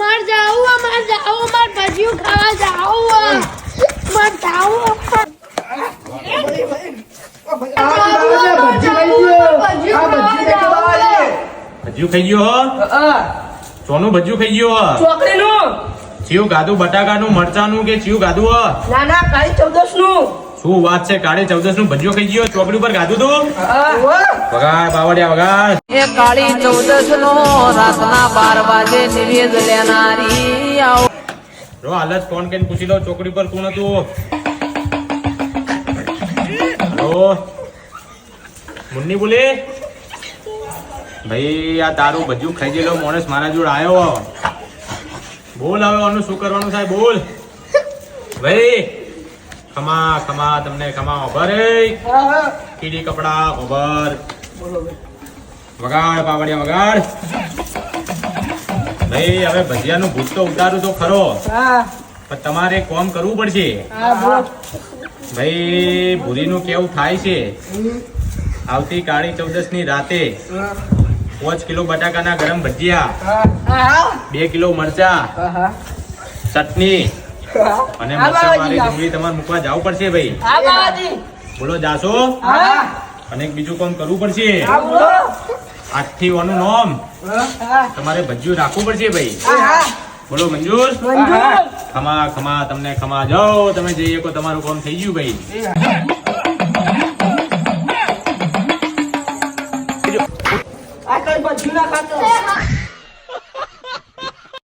માર જાવું હે, માર જાવું માર ભજીયું ખાવા જાવું માર જાવું ભજીયું ખાઈ ગયો સોનું ભજીયું ખાઈ ગયો હો? ચોકડીનું? ચિયું ગાધું બટાકાનું મરચાનું કે ચિયું ગાધું ના ના કાળી ચૌદસનું શું વાત છે? કાળે ચૌદસનું ભજીયું ખાઈ ગયો ચોકડી ઉપર ગાધું તું? વગાડ બાવડિયા વગાડ એ કાળી ચૌદસ નો રાતના બાર વાગે નિવેદ લેનારી રો હાલત ફોન કરીને પૂછી લો ચોકડી પર કોણ હતું? હેલો? મુન્ની બોલે? ભાઈ આ તારું ભજ્યું ખાઈ ગયેલો માણસ મારા જોડે આવ્યો બોલ હવે આનું શું કરવાનું સાહેબ બોલ. ભાઈ ખમા ખમા તમને ખમા ઓભર કીડી કપડા ઓભર વગાડ પાવડિયા વગાડ. ભાઈ હવે ભજીયાનું ભૂત તો ઉતારું તો ખરો. પણ તમારે કોમ કરવું પડશે. ભાઈ ભૂરીનું કેવું થાય છે? આવતી કાળી ચૌદસની રાતે પાંચ કિલો બટાકાના ગરમ ભજીયા બે કિલો મરચા ચટણી અને મારી ડુંગળી તમારે મૂકવા જવું પડશે ભાઈ. હા બાબાજી બોલો જાશો? અને એક બીજું કામ કરવું પડશે. હા બોલો. આજથી ઓનું નોમ. તમારે ભજીયું રાખવું પડશે ભાઈ. બોલો મંજૂર. ખમા ખમા તમને ખમા જાઓ. તમે જઈએ કો તમારું કામ થઈ ગયું ભાઈ. આ કઈ બધું ના ખાતો?